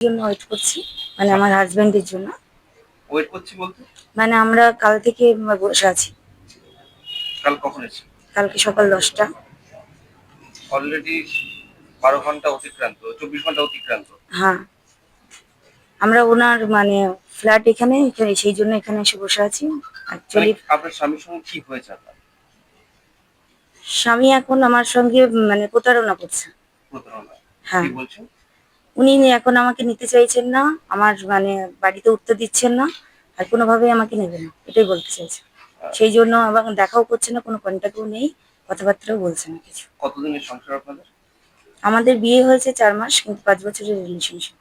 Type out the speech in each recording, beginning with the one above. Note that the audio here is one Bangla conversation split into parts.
জন্য ওয়েট করছি। মানে আমার হাজবেন্ডের জন্য। ওয়েট করছি বলতে? মানে আমরা কাল থেকে বসে আছি। কাল কখন এসে কালকে সকাল দশটা। অলরেডি বারো ঘণ্টা অতিক্রান্ত চব্বিশ ঘণ্টা অতিক্রান্ত। হ্যাঁ। আমরা ওনার মানে ফ্ল্যাট এখানে এখানে সেই জন্য এখানে এসে বসে আছি। অ্যাকচুয়ালি মানে আপনার স্বামীর সঙ্গে কি হয়েছে আপনার? স্বামী এখন আমার সঙ্গে মানে প্রতারণা করছে। প্রতারণা? হ্যাঁ। কি বলছেন? উনি এখন আমাকে নিতে চাইছেন না আমার মানে বাড়িতে উঠতে দিচ্ছেন না আর কোনোভাবেই আমাকে নেবে না এটাই বলতে চাইছে। সেই জন্য আবার দেখাও করছে না কোনো কন্ট্যাক্টও নেই কথাবার্তাও বলছে না কিছু। কতদিনের সংসার আপনাদের? আমাদের বিয়ে হয়েছে চার মাস কিন্তু পাঁচ বছরের রিলেশনশিপ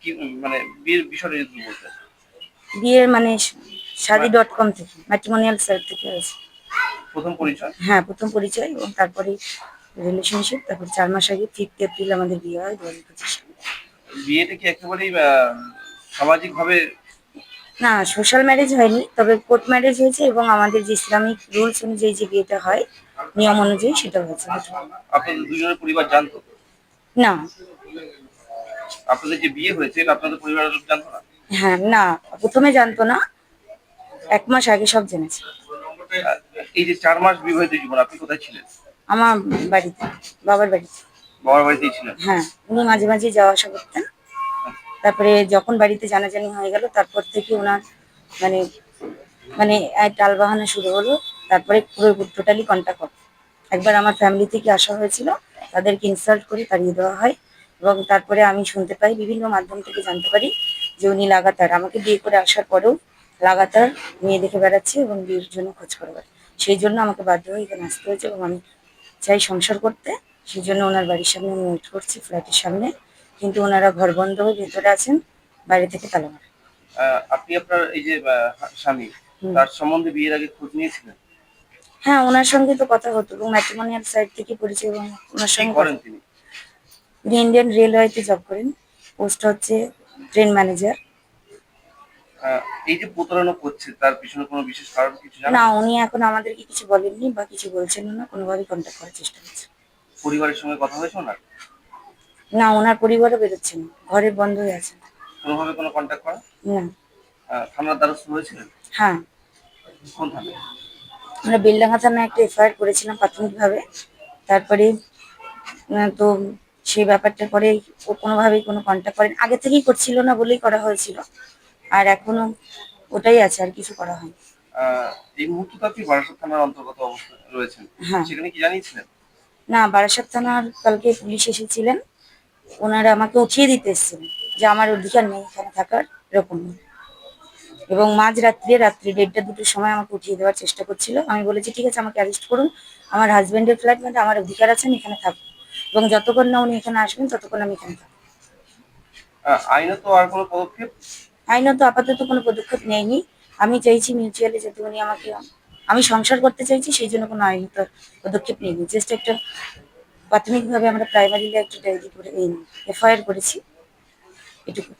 কি মানে বিয়ের বিষয়টা যদি বলতে বিয়ের মানে শাদি ডট কম থেকে ম্যাট্রিমোনিয়াল সাইট থেকে হয়েছে। প্রথম পরিচয়? হ্যাঁ প্রথম পরিচয় এবং তারপরে রিলেশনশিপ তারপর চার মাস আগে ফিফথ এপ্রিল আমাদের বিয়ে হয় দু হাজার পঁচিশ সালে। বিয়েটা কি একেবারেই সামাজিকভাবে না সোশ্যাল ম্যারেজ হয়নি তবে কোর্ট ম্যারেজ হয়েছে এবং আমাদের যে ইসলামিক রুলস অনুযায়ী যে বিয়েটা হয় নিয়ম অনুযায়ী সেটা হয়েছে। আপনাদের দুজনের পরিবার জানতো? না। আপনাদের যে বিয়ে হয়েছে আপনাদের পরিবারের লোক জানতো না? হ্যাঁ না প্রথমে জানতো না এক মাস আগে সব জেনেছে। এই যে চার মাস বিবাহিত জীবন আপনি কোথায় ছিলেন? আমার বাড়িতে বাবার বাড়িতে। বাবার বাড়িতেই ছিলেন? হ্যাঁ উনি মাঝে মাঝে যাওয়া আসা করতেন। তারপরে যখন বাড়িতে জানাজানি হয়ে গেল তারপর থেকে ওনার মানে মানে এক টালবাহানা শুরু হলো। তারপরে পুরো টোটালি কন্ট্যাক্ট করে একবার আমার ফ্যামিলি থেকে আসা হয়েছিল তাদেরকে ইনসাল্ট করে তাড়িয়ে দেওয়া হয় এবং তারপরে আমি শুনতে পাই বিভিন্ন মাধ্যম থেকে জানতে পারি যে উনি লাগাতার আমাকে বিয়ে করে আসার পরেও লাগাতার মেয়ে দেখে বেড়াচ্ছে এবং বিয়ের জন্য খোঁজ করে বেড়াচ্ছে সেই জন্য আমাকে বাধ্য হয়ে এখানে আসতে হয়েছে এবং আমি চাই সংসার করতে সেই জন্য ওনার বাড়ির সামনে আমি ওয়েট করছি ফ্ল্যাটের সামনে। কিন্তু ওনারা ঘর বন্ধ হয়ে ভেতরে আছেন বাইরে থেকে তালা মারা। আপনি আপনার এই যে স্বামী তার সম্বন্ধে বিয়ের আগে খোঁজ নিয়েছিলেন? হ্যাঁ ওনার সঙ্গে তো কথা হতো এবং ম্যাট্রিমোনিয়াল সাইড থেকে পরিচয় এবং ওনার সঙ্গে করেন তিনি? ইন্ডিয়ান রেলওয়েতে জব করেন পোস্ট হচ্ছে ট্রেন ম্যানেজার এই যে প্রতারণা করছে তার পিছনে কোনো বিশেষ কারণ কিছু জানেন? না উনি এখন আমাদেরকে কিছু বলেননি বা কিছু বলছেন না কোনোভাবেই কন্ট্যাক্ট করার চেষ্টা করছে পরিবারের সঙ্গে কথা হয়েছে না না ওনার পরিবারও বেরোচ্ছেন না ঘরে বন্ধ হয়ে আছে। কোনোভাবে কোনো কন্ট্যাক্ট করা? না। থানার দ্বারস্থ হয়েছিলেন? হ্যাঁ। কোন থানায়? আমরা বেলডাঙ্গা থানায় একটা এফআইআর করেছিলাম প্রাথমিকভাবে তারপরে তো সেই ব্যাপারটার পরে ও কোনোভাবেই কোনো কন্ট্যাক্ট করেন। আগে থেকেই করছিল না বলেই করা হয়েছিল। আর এখনও ওটাই আছে আর কিছু করা হয়নি। আহ, এই মুহূর্তে তো আপনি বারাসাত থানার অন্তর্গত অবস্থা রয়েছেন। হ্যাঁ। সেখানে কি জানিয়েছিলেন? না বারাসাত থানার কালকে পুলিশ এসেছিলেন। ওনারা আমাকে উঠিয়ে দিতে এসেছিলেন যে আমার অধিকার নেই এখানে থাকার এরকম। এবং মাঝ রাত্রে রাত্রি দেড়টা দুটোর সময় আমাকে উঠিয়ে দেওয়ার চেষ্টা করছিল। আমি বলেছি ঠিক আছে আমাকে অ্যারেস্ট করুন। আমার হাজবেন্ডের ফ্ল্যাট মানে আমার অধিকার আছে আমি এখানে থাকব। এবং যতক্ষণ না উনি এখানে আসবেন ততক্ষণ আমি এখানে থাকব। আইনত আর কোনো পদক্ষেপ আইনত আপাতত কোনো পদক্ষেপ নেয়নি। আমি চাইছি মিউচুয়ালি যাতে উনি আমাকে আমি সংসার করতে চাইছি সেই জন্য কোনো আইনত পদক্ষেপ নেয়নি। জাস্ট একটা প্রাথমিকভাবে আমরা প্রাইমারিলি একটা ডায়েরি করে এফআইআর করেছি। এটুকু।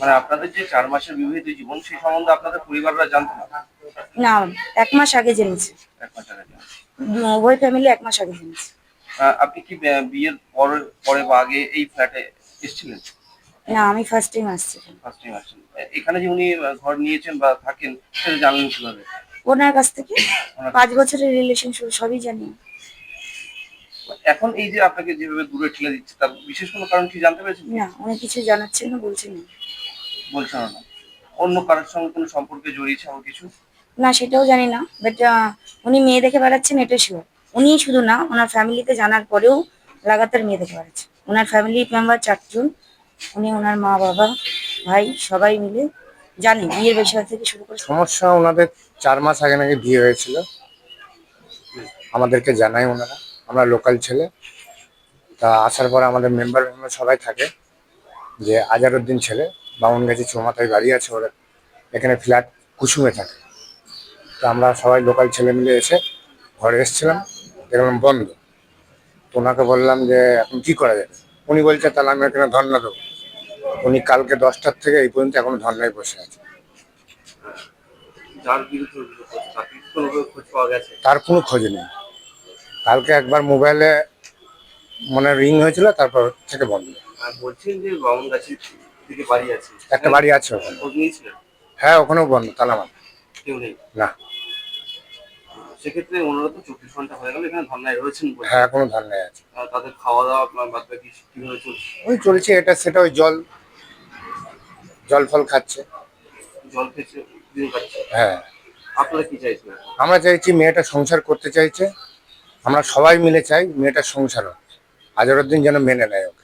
মানে আপনাদের যে চার মাসের বিবাহিত জীবন সেই সম্বন্ধে আপনাদের পরিবাররা জানতো না? না এক মাস আগে জেনেছে। এক মাস আগে উভয় ফ্যামিলি এক মাস আগে জেনেছে। আপনি কি বিয়ের পরে পরে বা আগে এই ফ্ল্যাটে এসেছিলেন? না আমি ফার্স্ট টাইম আসছি ফার্স্ট টাইম আসছেন এখানে যে উনি ঘর নিয়েছেন বা থাকেন সেটা জানলেন কীভাবে? ওনার কাছ থেকে পাঁচ বছরের রিলেশন সবই জানি। এখন এই যে আপনাকে যেভাবে দূরে ঠেলে দিচ্ছে তার বিশেষ কোনো কারণ কি জানতে পেরেছেন? না উনি কিছু জানাচ্ছেন না বলছেন না। বলছেন না। অন্য কারোর সঙ্গে কোনো সম্পর্কে জড়িয়েছে এমন কিছু? না সেটাও জানি না বাট উনি মেয়ে দেখে বেড়াচ্ছেন এটা শিওর উনি শুধু না ওনার ফ্যামিলিতে জানার পরেও লাগাতার মেয়ে দেখে বেড়াচ্ছে। ওনার ফ্যামিলি মেম্বার চারজন উনি ওনার মা, বাবা, ভাই, সবাই মিলে জানে, বিয়ের বিষয় থেকে শুরু করে সমস্যা ওনাদের চার মাস আগে নাকি বিয়ে হয়েছিল। আমাদেরকে জানায় ওনারা। আমরা লোকাল ছেলে। তা আসার পর আমাদের মেম্বার মেম্বার সবাই থাকে যে আজারউদ্দিন ছেলে বামন গাছি চৌমাথায় বাড়ি আছে ওরা। এখানে ফ্ল্যাট কুসুমে থাকে। তো আমরা সবাই লোকাল ছেলে মিলে এসে ঘরে এসেছিলাম। দেখলাম বন্ধ। তো ওনাকে বললাম যে এখন কি করা যাবে? উনি বলছে তাহলে আমি এখানে ধর্ণা দেবো। উনি কালকে দশটার থেকে এই পর্যন্ত এখন ধর্নায় বসে আছে। তার কোনো খোঁজ নেই। কালকে একবার মোবাইলে মানে রিং হয়েছিল তারপর থেকে বন্ধ। আর বলছেন যে বামন গাছের বাড়ি আছে। একটা বাড়ি আছে ওখানে। হ্যাঁ ওখানেও বন্ধ তালা মারা কেউ নেই? না। সেক্ষেত্রে ওনারা তো চব্বিশ ঘণ্টা হয়ে গেল এখানে ধর্নায় রয়েছেন হ্যাঁ এখনও ধান নেই আছে তাদের খাওয়া দাওয়া আপনার বাদ বাকি কীভাবে চলছে? ওই চলছে এটা সেটা ওই জল জল ফল খাচ্ছে। জল খেয়েছে দিন কাটছে হ্যাঁ। আপনারা কি চাইছেন? আমরা চাইছি মেয়েটা সংসার করতে চাইছে। আমরা সবাই মিলে চাই মেয়েটার সংসার হোক। আজরের দিন যেন মেনে নেয় ওকে।